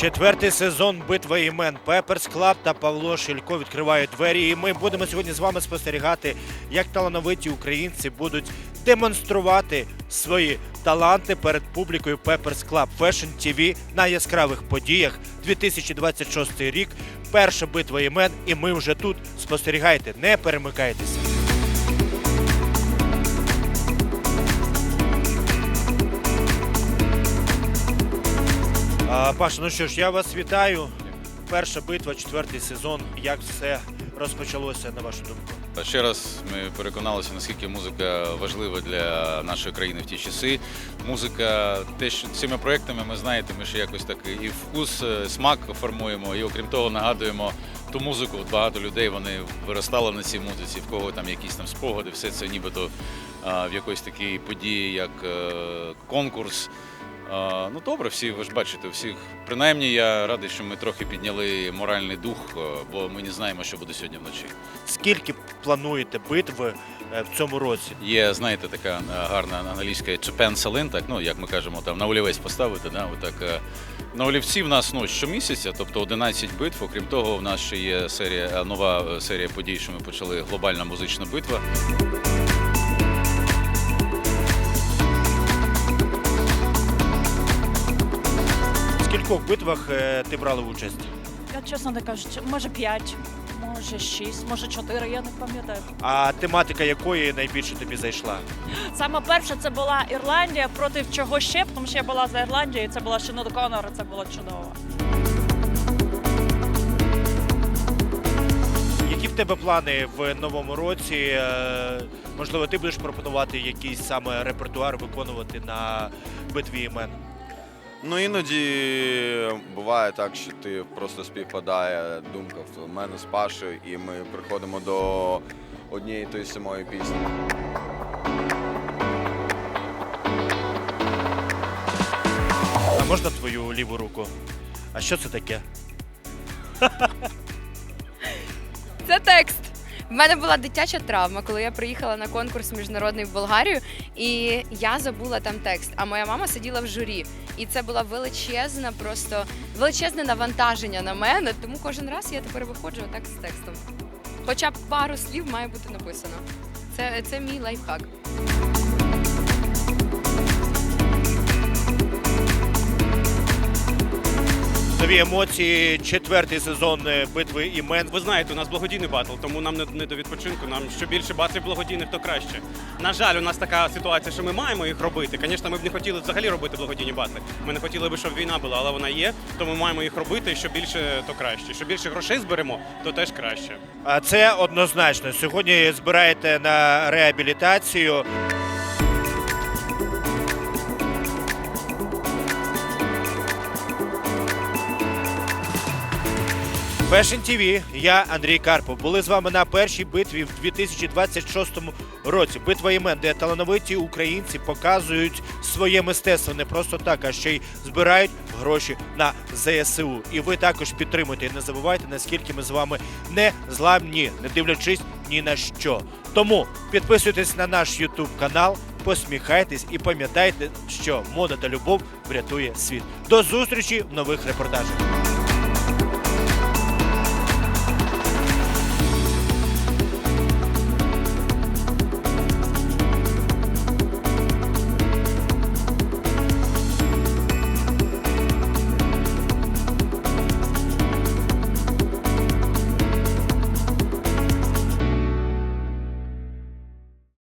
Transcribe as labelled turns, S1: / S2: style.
S1: Четвертий сезон битва імен Пеперс Клаб та Павло Шилько відкривають двері. І ми будемо сьогодні з вами спостерігати, як талановиті українці будуть демонструвати свої таланти перед публікою Пеперс Клаб Fashion TV на яскравих подіях 2026 рік. Перша битва імен, і ми вже тут. Спостерігайте, не перемикайтеся. Паша, ну що ж, я вас вітаю. Перша битва, четвертий сезон. Як все розпочалося, на вашу думку?
S2: Ще раз ми переконалися, наскільки музика важлива для нашої країни в ті часи. Музика, те, що цими проектами ми знаєте, ми ще якось так і вкус, е, смак формуємо, і окрім того, нагадуємо ту музику. Багато людей вони виростали на цій музиці, в кого там якісь там спогади, все це нібито в якоїсь такій події, як е, конкурс. А, Ну добре, всі ви ж бачите, всіх. Принаймні я радий, що ми трохи підняли моральний дух, е, бо ми не знаємо, що буде сьогодні вночі.
S1: Скільки плануєте битв е, в цьому році?
S2: Є, знаєте, така е, гарна англійська pencil так, ну, як ми кажемо, там на олівець поставити. Да, отак, на олівці в нас ну, щомісяця, тобто 11 битв. Окрім того, в нас ще є серія, нова серія подій, що ми почали глобальна музична битва.
S1: Скількох битвах е, ти брала участь?
S3: Я чесно не кажу, може 5, може 6, може 4, я не пам'ятаю.
S1: А тематика якої найбільше тобі зайшла?
S3: Саме перше це була Ірландія проти чого ще, тому що я була за Ірландію, і це була Шинод Конор, це було чудово.
S1: Які в тебе плани в новому році? Е, Можливо, ти будеш пропонувати якийсь саме репертуар виконувати на битві імен?
S4: Ну іноді буває так, що ти просто співпадає думка в мене з Пашою, і ми приходимо до однієї тої самої пісні.
S1: А можна твою ліву руку? А що це таке?
S5: Це текст. В мене була дитяча травма, коли я приїхала на конкурс міжнародний в Болгарію, і я забула там текст. А моя мама сиділа в журі. І це була величезна, просто величезне навантаження на мене. Тому кожен раз я тепер виходжу отак з текстом. Хоча б пару слів має бути написано. Це, це мій лайфхак.
S1: Нові емоції, четвертий сезон е, битви імен.
S6: Ви знаєте, у нас благодійний батл, тому нам не, не до відпочинку. Нам що більше батлів благодійних, то краще. На жаль, у нас така ситуація, що ми маємо їх робити. Звісно, ми б не хотіли взагалі робити благодійні батли. Ми не хотіли би, щоб війна була, але вона є. Тому маємо їх робити. Що більше, то краще. Що більше грошей зберемо, то теж краще.
S1: А це однозначно. Сьогодні збираєте на реабілітацію. Fashion TV, я Андрій Карпов. Були з вами на першій битві в 2026 році. Битва імен, де талановиті українці показують своє мистецтво не просто так, а ще й збирають гроші на ЗСУ. І ви також підтримуйте. Не забувайте, наскільки ми з вами не зламні, не дивлячись ні на що. Тому підписуйтесь на наш YouTube канал, посміхайтесь і пам'ятайте, що мода та любов врятує світ. До зустрічі в нових репортажах.